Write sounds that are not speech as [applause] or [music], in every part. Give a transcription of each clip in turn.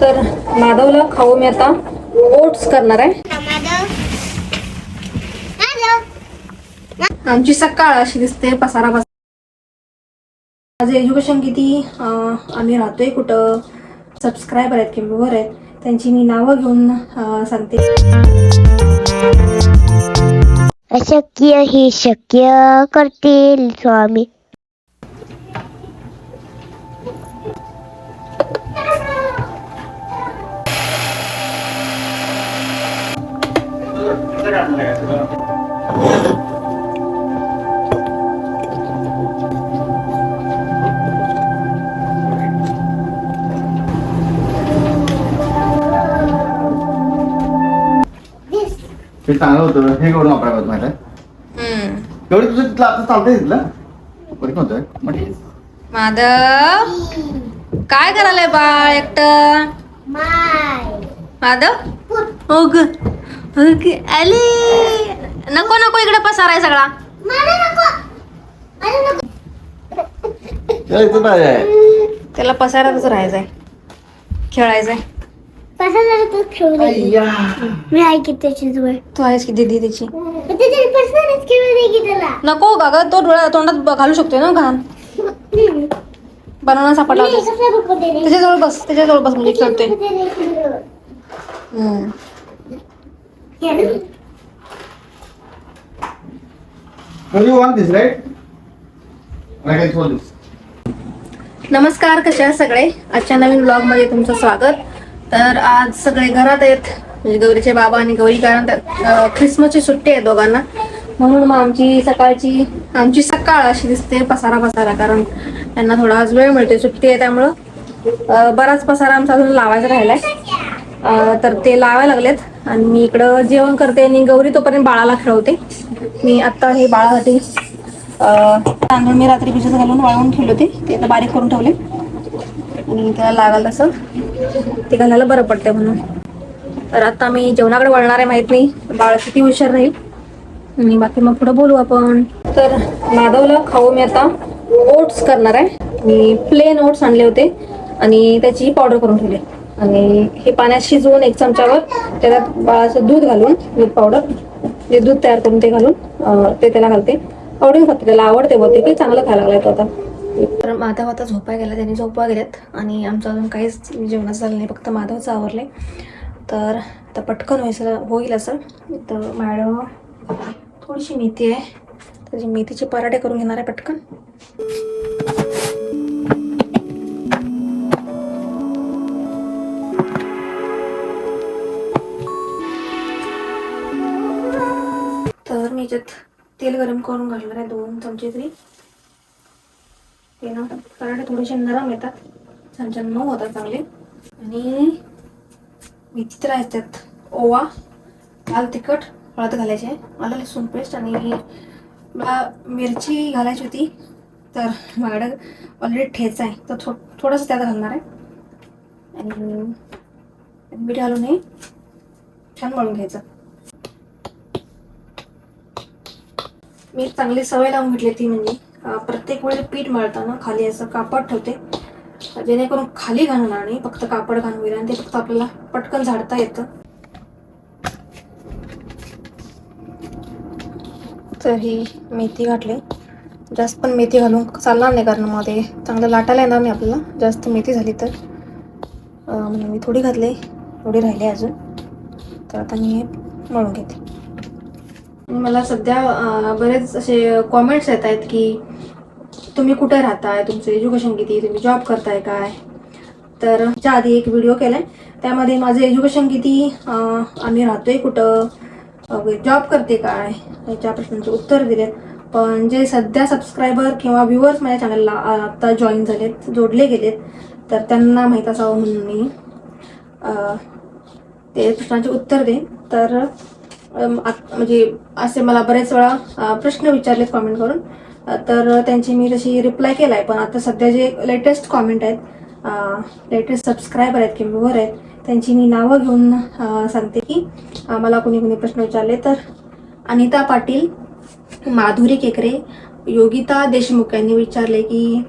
तर माधवला खाऊ मी आता. ओट्स करणार आहे. आमची सकाळ अशी दिसते पसारा पसारा. माझं एज्युकेशन किती आम्ही राहतोय कुठं? सबस्क्रायबर आहेत किंवा आहेत त्यांची मी नावं घेऊन सांगते. अशक्य हे शक्य करतील स्वामी. हे चांगलं होतं. हे करून वापरायला होतं माहिती आहे एवढी तुझं तिथलं आता चालतंय तिथलं? बरं होतंय म्हणजे माधव? काय करायलंय बाळ एकट? माधव? हो ग. नको नको इकडे पसाराय सगळा. आहे. त्याला पसारातच राहायचंय. खेळायचंय. मी ऐकत त्याची जवळ. तू आहेस की दिदी त्याची? की नको का तो डोळ्या तोंडात घालू शकतोय ना घाण. बनवणं सापडला होता. त्याच्याजवळ बस त्याच्याजवळ बस म्हणजे खेळतोय. नमस्कार कसे आहे सगळे? आजच्या नवीन ब्लॉगमध्ये तुमचं स्वागत. तर आज सगळे घरात आहेत. म्हणजे गौरीचे बाबा आणि गौरी कारण ख्रिसमसची सुट्टी आहे दोघांना. म्हणून मग आमची सकाळची आमची सकाळ अशी दिसते पसारा पसारा कारण त्यांना थोडा आज वेळ मिळते सुट्टी आहे त्यामुळं. बराच पसारा आमचा अजून लावायचा राहिलाय. तर ते लावायला लागलेत. आणि मी इकडं जेवण करते आणि गौरी तोपर्यंत बाळाला खेळवते. मी आता हे बाळासाठी तांदूळ मी रात्री भिजत घालून वाळवून ठेवले होते. ते आता बारीक करून ठेवले. आणि त्याला लागल तसं. ते घालायला बरं पडतंय म्हणून. तर आता मी जेवणाकडे वळणार आहे माहीत नाही. बाळ किती हुशार राहील. आणि बाकी मग पुढे बोलू आपण. तर माधवला खाऊ मी आता ओट्स करणार आहे. मी प्लेन ओट्स आणले होते. आणि त्याची पावडर करून ठेवली. आणि हे पाण्यात शिजवून एक चमच्यावर त्याच्यात बाळाचं दूध घालून दूध पावडर जे दूध तयार करून ते घालून ते त्याला घालते. आवडून खाते त्याला आवडते बोलते ते चांगलं खायला लागलाय तो आता. तर माधव आता झोपा गेला त्यांनी झोपा गेल्यात आणि आमचं अजून काहीच जेवणाचं झालं नाही फक्त माधवचं आवरले तर आता पटकन व्हायचं होईल असं. तर मॅडम थोडीशी मेथी आहे. त्याची मेथीचे पराठे करून घेणार आहे पटकन. याच्यात तेल गरम करून घालणार आहे दोन चमचे तरी. ते ना पराठे थोडेसे नरम येतात. छान छान मऊ होतात चांगले. आणि मेथी तर आहेत त्यात. ओवा लाल तिखट हळद घालायची आहे. मला लसूण पेस्ट आणि मला मिरची घालायची होती तर माझ्याकडं ऑलरेडी ठेचा आहे. तर थो थोडंसं त्यात घालणार आहे. आणि मीठ घालून हे छान मळून घ्यायचं. मी चांगली सवय लावून घेतली ती म्हणजे प्रत्येक वेळी पीठ मळताना खाली असं कापड ठेवते. जेणेकरून खाली घालणार नाही फक्त कापड घालून गेलं आणि ते फक्त आपल्याला पटकन झाडता येतं. तर ही मेथी घातली. जास्त पण मेथी घालून चालणार नाही कारण मग ते चांगलं लाटायला येणार नाही आपल्याला. जास्त मेथी झाली तर म्हणजे मी थोडी घातली. थोडी राहिली अजून. तर आता मी हे मळून घेते. मला सध्या बरेच असे कॉमेंट्स येत आहेत की तुम्ही कुठे राहताय? तुमचं एज्युकेशन किती? तुम्ही जॉब करताय काय? तर च्या आधी एक व्हिडिओ केलाय. त्यामध्ये माझं एज्युकेशन किती आम्ही राहतोय कुठं? जॉब करते काय? याच्या प्रश्नांचे उत्तर दिलेत. पण जे सध्या सबस्क्रायबर किंवा व्ह्युअर्स माझ्या चॅनलला आता जॉईन झालेत जोडले गेलेत तर त्यांना माहीत असावं म्हणून मी ते प्रश्नांचे उत्तर दे तर म्हणजे असे मला बरेच वेळा प्रश्न विचारलेत कॉमेंट करून. तर त्यांची मी तशी रिप्लाय केला आहे पण आता सध्या जे लेटेस्ट कॉमेंट आहेत लेटेस्ट सबस्क्रायबर आहेत किंवा आहेत त्यांची मी नावं घेऊन सांगते की मला कोणी कोणी प्रश्न विचारले तर अनिता पाटील माधुरी केकरे योगिता देशमुख यांनी विचारले की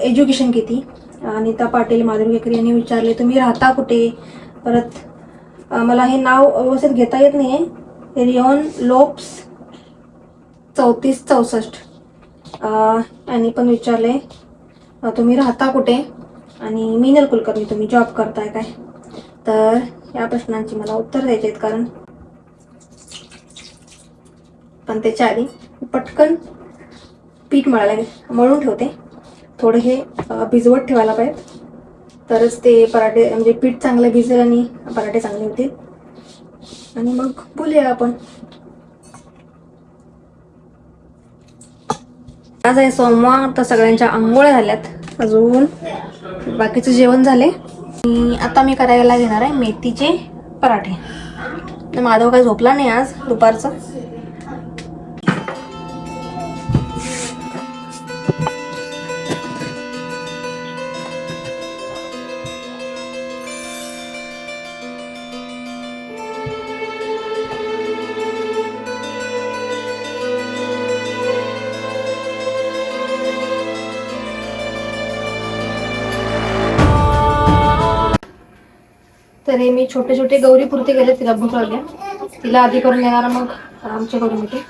एज्युकेशन किती? अनिता पाटील माधुरी केकरे यांनी विचारले तुम्ही राहता कुठे? परत मला हे नाव व्यवस्थित घेता येत नाही आहे रिओन लोप्स चौतीस चौसष्ट. यांनी पण विचारले तुम्ही राहता कुठे? आणि मीनल कुलकर्णी तुम्ही जॉब करताय काय? तर या प्रश्नांची मला उत्तर द्यायचे आहेत कारण पण त्याच्या आधी पटकन पीठ मळायला घे- मळून ठेवते. थोडं हे भिजवत ठेवायला पाहिजे तरच ते पराठे म्हणजे पीठ चांगलं भिजेल आणि पराठे चांगले होतील. आणि मग बोलूया आपण. आज आहे सोमवार तर सगळ्यांच्या आंघोळ्या झाल्यात. अजून बाकीचं जेवण झाले. आणि आता मी करायला घेणार आहे मेथीचे पराठे. माधव काही झोपला नाही आज दुपारचं? तर मी छोटे छोटे गौरी पुरते गेले तिला भूक तिला आधी करून देणार मग आमचे करून देते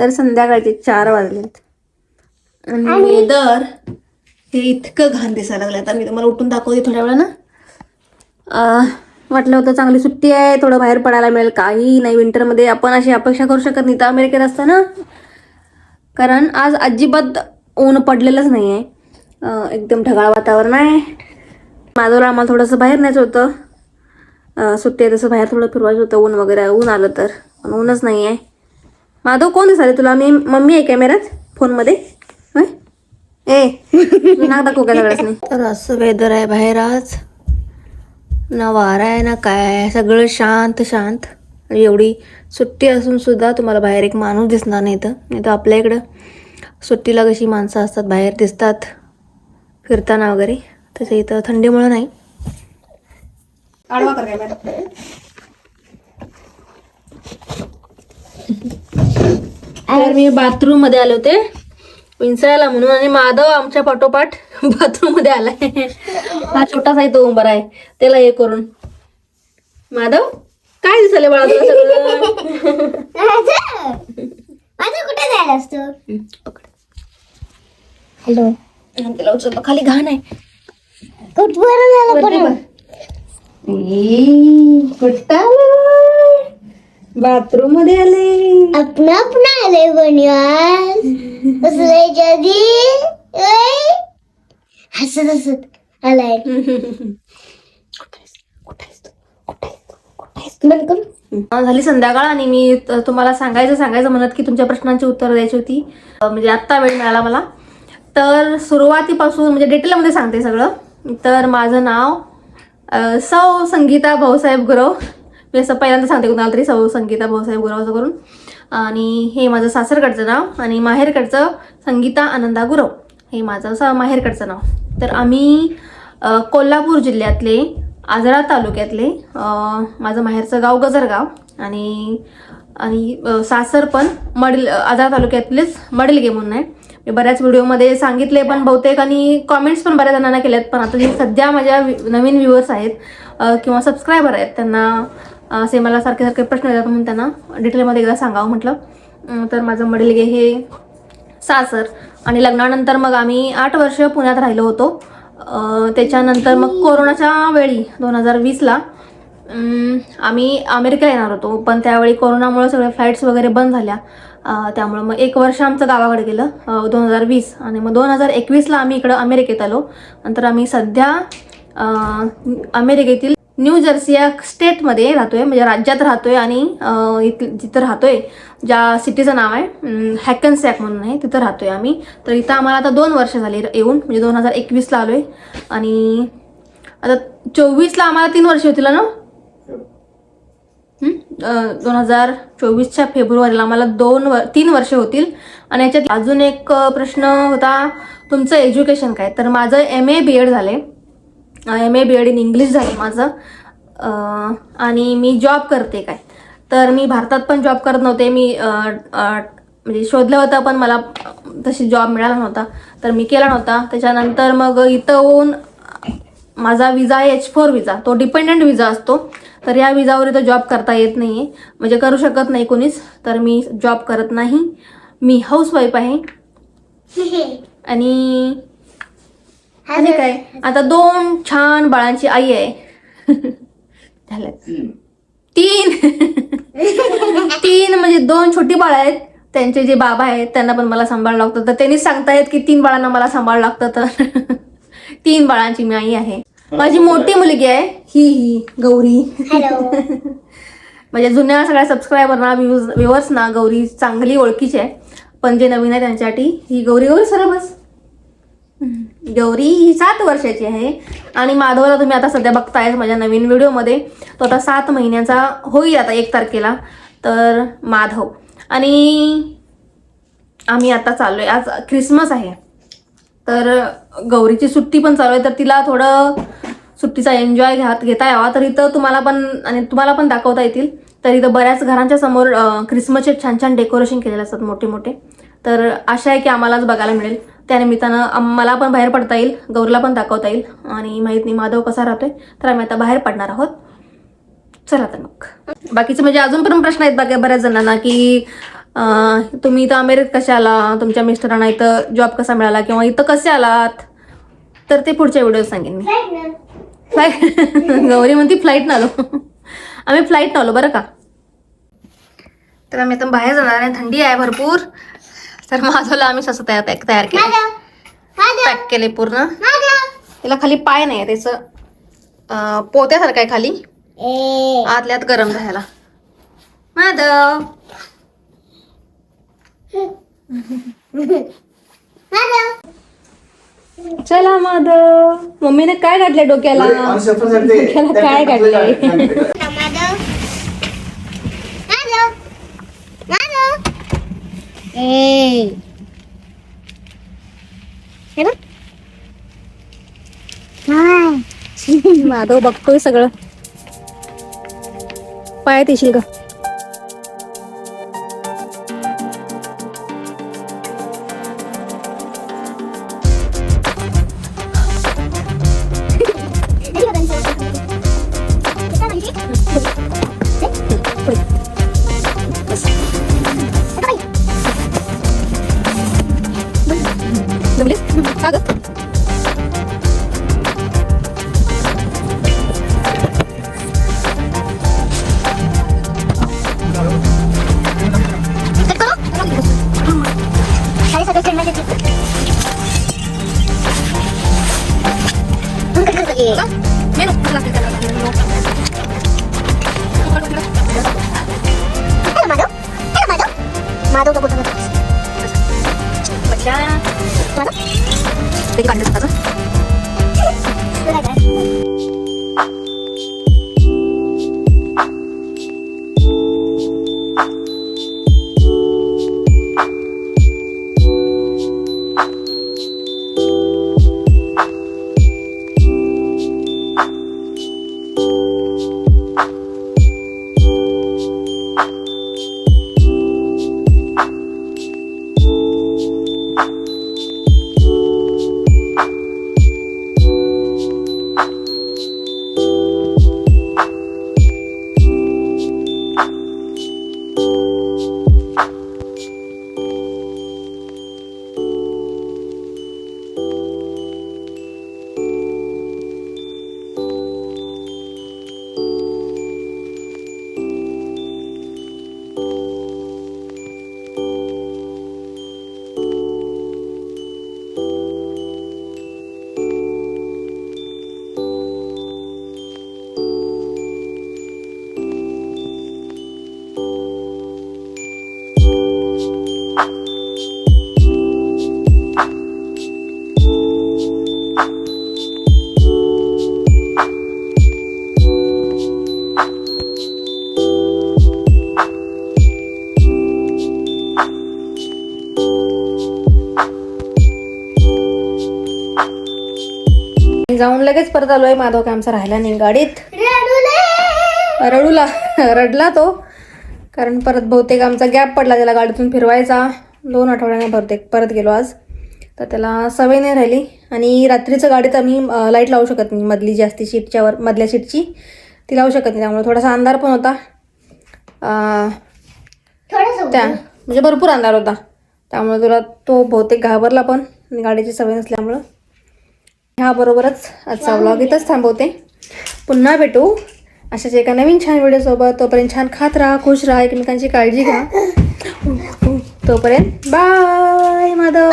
तर संध्याकाळचे चार वाजलेत. आणि दर हे इतकं घाण दिसायला लागलं आता मी तुम्हाला उठून दाखवते थोड्या वेळानं. वाटलं होतं चांगली सुट्टी आहे थोडं बाहेर पडायला मिळेल काही नाही. विंटरमध्ये आपण अशी अपेक्षा करू शकत नाही. तर अमेरिकेत असताना कारण आज अजिबात ऊन पडलेलंच नाही आहे एकदम ढगाळ वातावरण आहे. माधवला आम्हाला थोडंसं बाहेर न्यायचं होतं. सुट्टी आहे तसं बाहेर थोडं फिरवायचं होतं. ऊन वगैरे ऊन आलं तर. पण ऊनच नाही आहे माधव कोण दिसाले तुला? मी मम्मी आहे कॅमेऱ्यात फोनमध्ये. ए मी नाक दाखवू का सगळ्याच नाही तर असं वेदर आहे बाहेर आज. ना वारा आहे ना काय आहे. सगळं शांत शांत. एवढी सुट्टी असून सुद्धा तुम्हाला बाहेर एक माणूस दिसणार नाही तर नाही तर आपल्या इकडं सुट्टीला कशी माणसं असतात बाहेर दिसतात फिरताना वगैरे. तसं इथं थंडीमुळं नाही. आडवा कर तर मी बाथरूममध्ये आले होते. विंचरायला म्हणून आणि माधव आमच्या पाठोपाठ [laughs] बाथरूममध्ये आलाय. हा छोटासा तो उंबर आहे त्याला हे करून. माधव काय दिसले बाळा तुला सगळं? माझं कुठे जायला असतो. हॅलो. त्याला उचललं. खाली घाण आहे. कुठवर झालं पण बाथरूममध्ये आले. आपण आपण आले असले जदी हसत हसत आलाय. झाली संध्याकाळ आणि मी त- तुम्हाला सांगायचं सांगायचं म्हणत की तुमच्या प्रश्नांची उत्तर द्यायची होती. म्हणजे आत्ता वेळ मिळाला मला. तर सुरुवातीपासून म्हणजे डिटेलमध्ये सांगते सगळं. तर माझं नाव सौ संगीता भाऊसाहेब गुरव. मी असं पहिल्यांदा सांगते कुणाला तरी सौ संगीता भाऊसाहेब गुरव असं करून. आणि हे माझं सासरकडचं नाव आणि माहेरकडचं संगीता आनंदा गुरव. हे माझं असं माहेरकडचं नाव. तर आम्ही कोल्हापूर जिल्ह्यातले आजरा तालुक्यातले माझं माहेरचं गाव गजरगाव आणि आणि सासर पण मडिल आजरा तालुक्यातलेच मडिलगे म्हणून आहे. मी बऱ्याच व्हिडिओमध्ये सांगितले पण बहुतेक आणि कॉमेंट्स पण बऱ्याच जणांना केल्यात पण आता जे सध्या माझ्या नवीन व्ह्युअर्स आहेत किंवा सबस्क्रायबर आहेत त्यांना असे मला सारखे सारखे प्रश्न येतात म्हणून त्यांना डिटेलमध्ये एकदा सांगावं म्हटलं. तर माझं मडीलगे हे सासर आणि लग्नानंतर मग आम्ही आठ वर्ष पुण्यात राहिलो होतो. त्याच्यानंतर मग कोरोनाच्या वेळी दोन हजार वीसला आम्ही अमेरिकेला येणार होतो. पण त्यावेळी कोरोनामुळे सगळ्या फ्लाईट्स वगैरे बंद झाल्या. त्यामुळे मग एक वर्ष आमचं गावाकडे गेलं दोन हजार वीस. आणि मग दोन हजार एकवीसला आम्ही इकडं अमेरिकेत आलो. नंतर आम्ही सध्या अमेरिकेतील न्यू जर्सी या स्टेटमध्ये राहतोय म्हणजे राज्यात राहतोय आणि अं, इथ जिथं राहतोय ज्या सिटीचं नाव आहे हॅकनसॅक म्हणून आहे तिथं राहतोय आम्ही. तर इथं आम्हाला आता दोन वर्ष झाली येऊन म्हणजे दोन हजार एकवीसला आलो आहे आणि आता चोवीसला आम्हाला तीन वर्ष होतील ना? दोन हजार चोवीसच्या फेब्रुवारीला आम्हाला दोन व तीन वर्ष होतील. आणि याच्यात अजून एक प्रश्न होता तुमचं एज्युकेशन काय? तर माझं एम ए बी एड झालं आहे M A B Ed in English झालं माझं. आणि मी जॉब करते काय. तर मी भारतात पण जॉब करत नव्हते. मी म्हणजे शोधलं होतं पण मला तशी जॉब मिळाला नव्हता. तर मी केला नव्हता. त्याच्यानंतर मग इथं होऊन माझा विजा आहे एच फोर विजा तो डिपेंडंट विजा असतो. तर या विजावर इथं जॉब करता येत नाही म्हणजे करू शकत नाही कोणीच. तर मी जॉब करत नाही. मी हाऊसवाईफ आहे. [laughs] आणि आणि काय? आता दोन छान बाळांची आई आहे. [laughs] झालं. तीन. [laughs] तीन. म्हणजे दोन छोटी बाळ आहेत. त्यांचे जे बाबा आहेत त्यांना पण मला सांभाळावं लागतं. तर त्यांनीच सांगतायत की तीन बाळांना मला सांभाळावं लागतं तर. [laughs] तीन बाळांची मी आई आहे. माझी मोठी मुलगी आहे. ही ही गौरी. हॅलो म्हणजे जुन्या सगळ्या सबस्क्रायबरना व्ह्यूज व्ह्युअर्सना गौरी चांगली ओळखीची आहे. पण जे नवीन आहे त्यांच्यासाठी ही गौरी गौरी सरळ बस. गौरी ही सात वर्षाची आहे. आणि माधवला तुम्ही आता सध्या बघताय माझ्या नवीन व्हिडिओमध्ये. तो आता सात महिन्याचा होईल आता एक तारखेला. तर माधव. आणि आम्ही आता चाललो आहे आज ख्रिसमस आहे. तर गौरीची सुट्टी पण चालू आहे. तर तिला थोडं सुट्टीचा एन्जॉय घ्या घेता यावा तर इथं तुम्हाला पण आणि तुम्हाला पण दाखवता येतील. तर इथं बऱ्याच घरांच्या समोर ख्रिसमसचे छान छान डेकोरेशन केलेले असतात मोठे मोठे तर आशा आहे की आम्हालाच बघायला मिळेल. त्या निमित्तानं आम- मला पण बाहेर पडता येईल गौरीला पण दाखवता येईल. आणि माहीत नाही माधव कसा राहतोय तर आम्ही आता बाहेर पडणार आहोत. चला तर मग. बाकीचे म्हणजे अजून पण प्रश्न आहेत बाकी बऱ्याच जणांना की तुम्ही इथं अमेरिकेत कशा आला तुमच्या मिस्टरांना इथं जॉब कसा मिळाला किंवा इथं कसे आलात? तर ते पुढच्या व्हिडिओ सांगेन मी. फ्लाईट [laughs] गौरी म्हणती फ्लाईट आलो. आम्ही फ्लाईट आलो बरं का? तर आम्ही आता बाहेर जाणार आहे थंडी आहे भरपूर. तर माझं आम्ही ससं तयार पॅक तयार केलं पॅक केले पूर्ण. त्याला खाली पाय नाही आहे त्याचं अं, पोत्यासारखं आहे खाली. ए. आतल्यात गरम राहायला. माधव चला माधव. मम्मीने काय घातलंय डोक्याला? डोक्याला काय घातलंय? हे ना माधव बघतोय सगळं पायात येशील का तू कसं करते? मेनू, मला लागते त्याला. हॅलो माधव हॅलो माधव माधव का बोलतो बच्चा. माधव किती काढलं स्वतःचं? तुला लगेच परत आलोय. माधव काय आमचा राहिला नाही गाडीत. रडूले. रडूला. [laughs] रडला तो. कारण परत बहुतेक आमचा गॅप पडला त्याला गाडीतून फिरवायचा. दोन आठवड्याने बहुतेक परत गेलो आज. तर त्याला सवय नाही राहिली. आणि रात्रीचं गाडीत आम्ही लाइट लावू शकत नाही. मधली जी असते सीटच्या वर मधल्या सीटची ती लावू शकत नाही. त्यामुळे थोडासा अंधार पण होता. त्या म्हणजे भरपूर अंधार होता. त्यामुळे तुला तो बहुतेक घाबरला पण. गाडीची सवय नसल्यामुळं. ह्याबरोबरच आजचा व्लॉग इथंच थांबवते. पुन्हा भेटू. अशाच एका नवीन छान व्हिडिओसोबत. तोपर्यंत छान खात राहा खुश राहा एकमेकांची काळजी घ्या. तोपर्यंत बाय माधव.